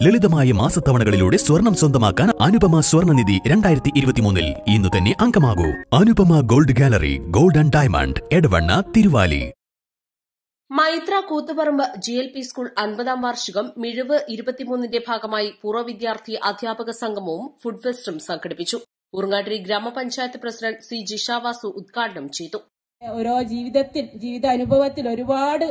ലളിതമായ മാസത്തവണകളിലൂടെ സ്വർണം സ്വന്തമാക്കാൻ അനുപമ സ്വർണനിധി രണ്ടായിരത്തി ഇരുപത്തിമൂന്നിൽ ഇന്ന് തന്നെ അംഗമാകൂ. Anupama gold gallery gold and diamond Edavanna Thiruvali. Mythra Koothuparamba G L P school അൻപതാം വാർഷികം മിഴിവ് ഇരുപത്തിമൂന്നിന്റെ ഭാഗമായി പൂർവ വിദ്യാർത്ഥി അധ്യാപക സംഗമവും ഫുഡ് ഫെസ്റ്റും സംഘടിപ്പിച്ചു. ഉറങ്ങാട്ടിരി ഗ്രാമപഞ്ചായത്ത് പ്രസിഡന്റ് സി ജിഷാവാസു ഉദ്ഘാടനം ചെയ്തു. ഓരോ ജീവിതത്തിൽ ജീവിത അനുഭവത്തിൽ ഒരുപാട്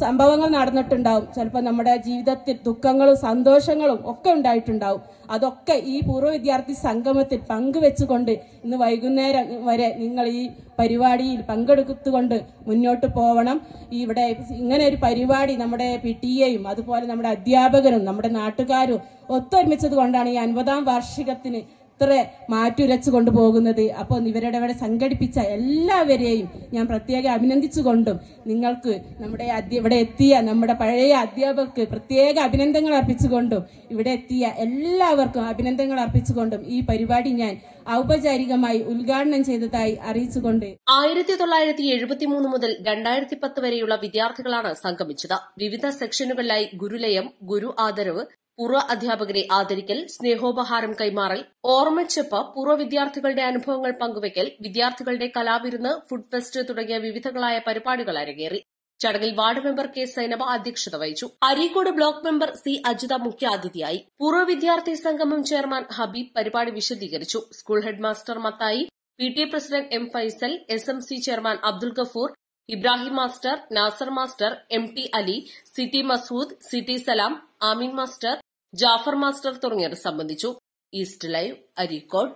സംഭവങ്ങൾ നടന്നിട്ടുണ്ടാവും. ചിലപ്പോൾ നമ്മുടെ ജീവിതത്തിൽ ദുഃഖങ്ങളും സന്തോഷങ്ങളും ഒക്കെ ഉണ്ടായിട്ടുണ്ടാവും. അതൊക്കെ ഈ പൂർവ വിദ്യാർത്ഥി സംഗമത്തിൽ പങ്കുവെച്ചുകൊണ്ട് ഇന്ന് വൈകുന്നേരം വരെ നിങ്ങൾ ഈ പരിപാടിയിൽ പങ്കെടുത്തുകൊണ്ട് മുന്നോട്ട് പോകണം ഇവിടെ ഇങ്ങനെ ഒരു പരിപാടി നമ്മുടെ പി ടി എയും അതുപോലെ നമ്മുടെ അധ്യാപകരും നമ്മുടെ നാട്ടുകാരും ഒത്തൊരുമിച്ചത് കൊണ്ടാണ് ഈ അൻപതാം വാർഷികത്തിന് ഇത്ര മാറ്റുരച്ചു കൊണ്ടുപോകുന്നത്. അപ്പോൾ ഇവരുടെ ഇവിടെ സംഘടിപ്പിച്ച എല്ലാവരെയും ഞാൻ പ്രത്യേകം അഭിനന്ദിച്ചുകൊണ്ടും നിങ്ങൾക്ക് നമ്മുടെ ഇവിടെ എത്തിയ നമ്മുടെ പഴയ അധ്യാപകർക്ക് പ്രത്യേക അഭിനന്ദനങ്ങൾ അർപ്പിച്ചുകൊണ്ടും ഇവിടെ എത്തിയ എല്ലാവർക്കും അഭിനന്ദനങ്ങൾ അർപ്പിച്ചുകൊണ്ടും ഈ പരിപാടി ഞാൻ ഔപചാരികമായി ഉദ്ഘാടനം ചെയ്തതായി അറിയിച്ചുകൊണ്ട് ആയിരത്തി തൊള്ളായിരത്തി എഴുപത്തിമൂന്ന് മുതൽ രണ്ടായിരത്തി പത്ത് വരെയുള്ള വിദ്യാർത്ഥികളാണ് സംഗമിച്ചത്. വിവിധ സെക്ഷനുകളിലായി ഗുരുലയം ഗുരു ആദരവ് പൂർവ അധ്യാപകരെ ആദരിക്കൽ സ്നേഹോപഹാരം കൈമാറൽ ഓർമ്മച്ചെപ്പ് പൂർവ വിദ്യാർത്ഥികളുടെ അനുഭവങ്ങൾ പങ്കുവയ്ക്കൽ വിദ്യാർത്ഥികളുടെ കലാവിരുന്ന് ഫുഡ് ഫെസ്റ്റ് തുടങ്ങിയ വിവിധങ്ങളായ പരിപാടികൾ അരങ്ങേറി. ചടങ്ങിൽ വാർഡ് മെമ്പർ കെ സൈനബ അധ്യക്ഷത വഹിച്ചു. Areekode block member C Ajitha മുഖ്യാതിഥിയായി. പൂർവ വിദ്യാർത്ഥി സംഗമം ചെയർമാൻ ഹബീബ് പരിപാടി വിശദീകരിച്ചു. School headmaster Mathai P T president M Faisal S M C chairman Abdul Gafoor Ibrahim master Nasar master M T Ali city Masood C T Salam Ameen master Jafar master തുടങ്ങിയവർ സംബന്ധിച്ചു east live Areekode